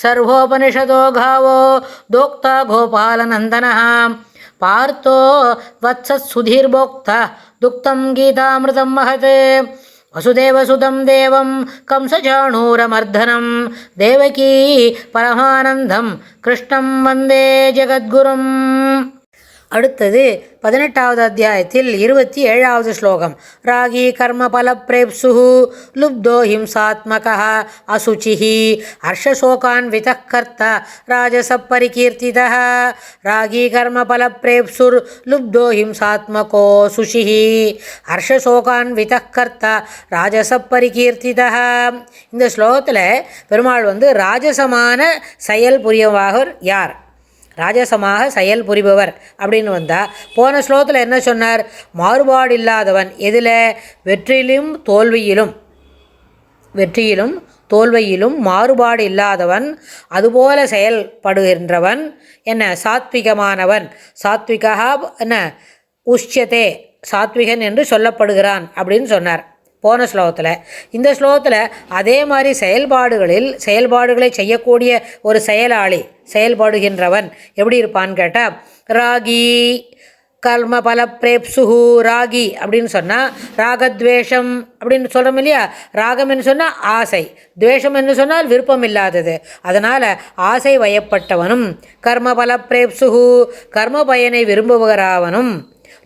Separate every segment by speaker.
Speaker 1: सर्वोपनिषदो घावो दोक्ता गोपालनन्दनः पार्थो वत्सत्सुधीर्भोक्ता दुक्तं गीतामृतं महते वसुदेवसुतं देवं कंसचाणूरमर्धनं देवकी परमानन्दं कृष्णं वन्दे जगद्गुरुम् அடுத்தது பதினெட்டாவது அத்தியாயத்தில் இருபத்தி ஏழாவது ஸ்லோகம். ராகி கர்ம பலப்ரேப்சு லுப்தோ ஹிம்சாத்மக அசுச்சிः ஹர்ஷசோகான்விதः கர்த்த ராஜச பரிகீர்த்திதः ராகி கர்ம பலப்ரேப்சுர் லுப்தோ ஹிம்சாத்மகோ சுஷிः ஹர்ஷசோகான்விதः கர்த்த ராஜச பரிகீர்த்தித இந்த ஸ்லோகத்தில் பெருமாள் வந்து ராஜசமான செயல் புரியவாக யார்? ராஜசமாக செயல் புரிபவர் அப்படின்னு வந்தால் போன ஸ்லோகத்தில் என்ன சொன்னார்? மாறுபாடு இல்லாதவன் எதில்? வெற்றியிலும் தோல்வியிலும். வெற்றியிலும் தோல்வியிலும் மாறுபாடு இல்லாதவன் அதுபோல செயல்படுகின்றவன் என்ன? சாத்விகமானவன். சாத்விகா என்ன? உஷ்யத்தே சாத்விகன் என்று சொல்லப்படுகிறான் அப்படின்னு சொன்னார். போன ஸ்லோகத்தில். இந்த ஸ்லோகத்தில் அதே மாதிரி செயல்பாடுகளில் செயல்பாடுகளை செய்யக்கூடிய ஒரு செயலாளி செயல்படுகின்றவன் எப்படி இருப்பான்னு கேட்டால் ராகி கர்ம பல பிரேப்சுஹு ராகி அப்படின்னு சொன்னால் ராகத்வேஷம் அப்படின்னு சொல்கிறோம் இல்லையா? ராகம் என்று சொன்னால் ஆசை. துவேஷம் என்று சொன்னால் விருப்பம் இல்லாதது. அதனால் ஆசை வயப்பட்டவனும் கர்ம பல பிரேப்சுஹு கர்ம பயனை விரும்புகிறாவனும்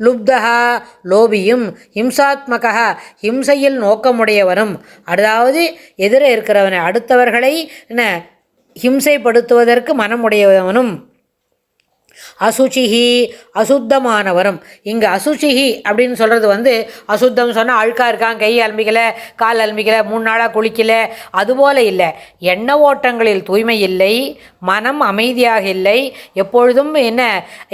Speaker 1: லுப்தகா லோபியும் ஹிம்சாத்மகா ஹிம்சையில் நோக்கமுடையவனும் அதாவது எதிரே இருக்கிறவனை அடுத்தவர்களை என்ன ஹிம்சைப்படுத்துவதற்கு மனமுடையவனும். அசுச்சிஹி அசுத்தமானவரும். இங்கே அசுச்சிஹி அப்படின்னு சொல்கிறது வந்து அசுத்தம் சொன்னால் அழுக்காக இருக்கான் கை அலம்பிக்கலை கால் அலம்பிக்கலை மூணு நாளாக குளிக்கலை அதுபோல் இல்லை. எண்ண ஓட்டங்களில் தூய்மை இல்லை மனம் அமைதியாக இல்லை எப்பொழுதும் என்ன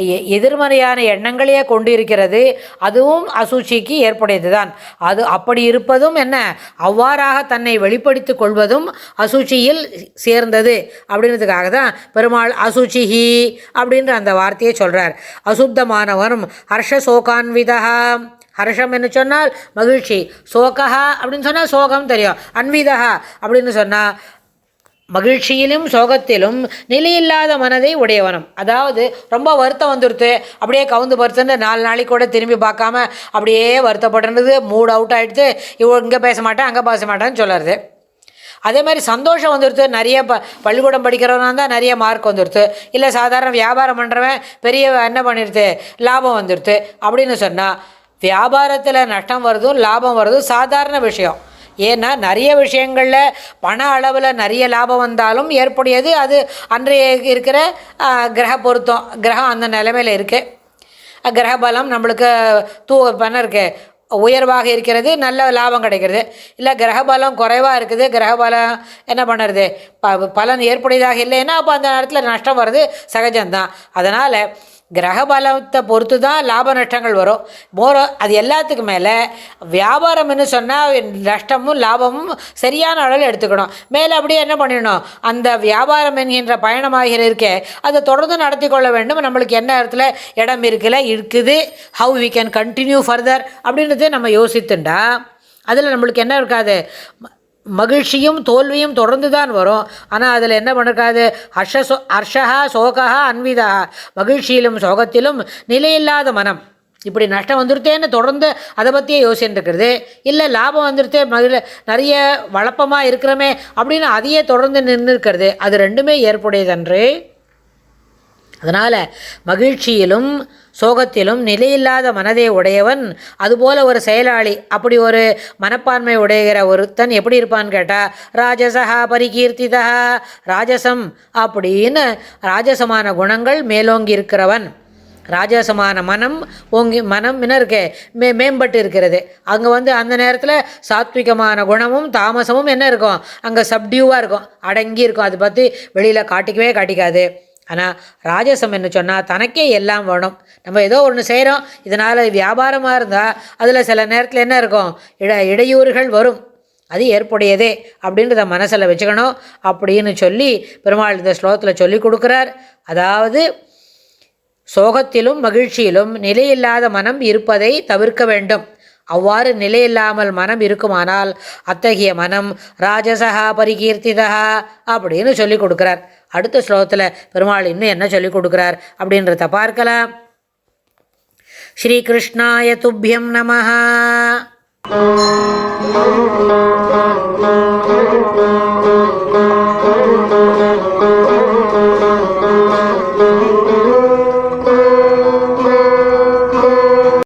Speaker 1: எ- எதிர்மறையான எண்ணங்களையே கொண்டு இருக்கிறது அதுவும் அசுச்சிக்கு ஏற்புடையது தான் அது அப்படி இருப்பதும் என்ன அவ்வாறாக தன்னை வெளிப்படுத்திக் கொள்வதும் அசுச்சியில் சேர்ந்தது. அப்படின்றதுக்காக தான் பெருமாள் அசுச்சிஹி அப்படின்ற அந்த வார்த்தையை சொல்கிறார் அசுத்தமானவரும் ஹர்ஷ சோகான்விதா ஹர்ஷம் என்று சொன்னால் மகிழ்ச்சி. சோகா அப்படின்னு சொன்னால் சோகம் தெரியும். அன்விதா அப்படின்னு சொன்னால் மகிழ்ச்சியிலும் சோகத்திலும் நிலையில்லாத மனதை உடையவனும். அதாவது ரொம்ப வருத்தம் வந்துடுத்து அப்படியே கவுந்து பருத்துன்னு நாலு நாளைக்கு கூட திரும்பி பார்க்காம அப்படியே வருத்தப்படுறது மூட் அவுட் ஆகிடுது இவ இங்கே பேச மாட்டேன் அங்கே பேச மாட்டேன்னு சொல்லுறது. அதே மாதிரி சந்தோஷம் வந்துடுது நிறைய ப பள்ளிக்கூடம் படிக்கிறவனா இருந்தால் நிறைய மார்க் வந்துடுது இல்லை சாதாரண வியாபாரம் பண்ணுறவன் பெரிய என்ன பண்ணிடுது லாபம் வந்துடுது அப்படின்னு சொன்னால் வியாபாரத்தில் நஷ்டம் வருதும் லாபம் வருதும் சாதாரண விஷயம். ஏன்னா நிறைய விஷயங்களில் பண அளவில் நிறைய லாபம் வந்தாலும் ஏற்புடையது. அது அன்றைய இருக்கிற கிரக பொருத்தம். கிரகம் அந்த நிலைமையில் இருக்குது கிரக பலம் நம்மளுக்கு தூ பண்ண இருக்குது உயர்வாக இருக்கிறது நல்ல லாபம் கிடைக்கிறது. இல்லை கிரகபலம் குறைவாக இருக்குது கிரகபலம் என்ன பண்ணுறது? ப பலன் ஏற்புடையதாக இல்லைன்னா அப்போ அந்த நேரத்தில் நஷ்டம் வர்றது சகஜம்தான். அதனால் கிரக பலத்தை பொறுத்து தான் லாப நஷ்டங்கள் வரும். மோரோ அது எல்லாத்துக்கும் மேலே வியாபாரம்னு சொன்னால் நஷ்டமும் லாபமும் சரியான அளவில் எடுத்துக்கணும். மேலே அப்படியே என்ன பண்ணிடணும்? அந்த வியாபாரம் என்கின்ற பயணமாகிற இருக்கே அதை தொடர்ந்து நடத்தி கொள்ள வேண்டும். நம்மளுக்கு என்ன இடத்துல இடம் இருக்குல்ல இருக்குது. How we can continue further அப்படின்றத நம்ம யோசித்துண்டா அதில் நம்மளுக்கு என்ன இருக்காது? மகிழ்ச்சியும் தோல்வியும் தொடர்ந்து தான் வரும். ஆனால் அதில் என்ன பண்ணிருக்காது? ஹர்ஷ சோ ஹர்ஷா சோகா அன்விதா மகிழ்ச்சியிலும் சோகத்திலும் நிலையில்லாத மனம். இப்படி நஷ்டம் வந்துருத்தேன்னு தொடர்ந்து அதை பற்றியே யோசிச்சுட்டு இல்லை லாபம் வந்துருத்தே மகிழ நிறைய வழப்பமாக இருக்கிறோமே அப்படின்னு அதையே தொடர்ந்து நின்று இருக்கிறது அது ரெண்டுமே ஏற்புடையதன்று. அதனால் மகிழ்ச்சியிலும் சோகத்திலும் நிலையில்லாத மனதை உடையவன் அதுபோல ஒரு செயலாளி அப்படி ஒரு மனப்பான்மை உடைகிற ஒருத்தன் எப்படி இருப்பான்னு கேட்டால் ராஜசஹா பரிகீர்த்திதா ராஜசம் அப்படின்னு ராஜசமான குணங்கள் மேலோங்கி இருக்கிறவன். ராஜசமான மனம் ஓங்கி மனம் என்ன இருக்கு மே மேம்பட்டு இருக்கிறது. அங்கே வந்து அந்த நேரத்தில் சாத்விகமான குணமும் தாமசமும் என்ன இருக்கும்? அங்கே சப்டியூவாக இருக்கும். அடங்கி இருக்கும். அதை பற்றி வெளியில் காட்டிக்கவே காட்டிக்காது. ஆனால் ராஜசம் என்ன சொன்னால் தனக்கே எல்லாம் வேணும். நம்ம ஏதோ ஒன்று செய்கிறோம் இதனால் வியாபாரமாக இருந்தால் அதில் சில நேரத்தில் என்ன இருக்கும்? இட இடையூறுகள் வரும். அது ஏற்புடையதே அப்படின்றத மனசில் வச்சுக்கணும். அப்படின்னு சொல்லி பெருமாள் இந்த ஸ்லோகத்தில் சொல்லி கொடுக்குறார். அதாவது சோகத்திலும் மகிழ்ச்சியிலும் நிலையில்லாத மனம் இருப்பதை தவிர்க்க வேண்டும். அவ்வாறு நிலையில்லாமல் மனம் இருக்குமானால் அத்தகைய மனம் ராஜசகா பரிகீர்த்திதா அப்படின்னு சொல்லி கொடுக்குறார் அடுத்த ஸ்லோகத்தில் பெருமாள் இன்னும் என்ன சொல்லி கொடுக்குறார் அப்படின்றத பார்க்கலாம் ஸ்ரீகிருஷ்ணாய துப்பியம் நம
Speaker 2: Thank you.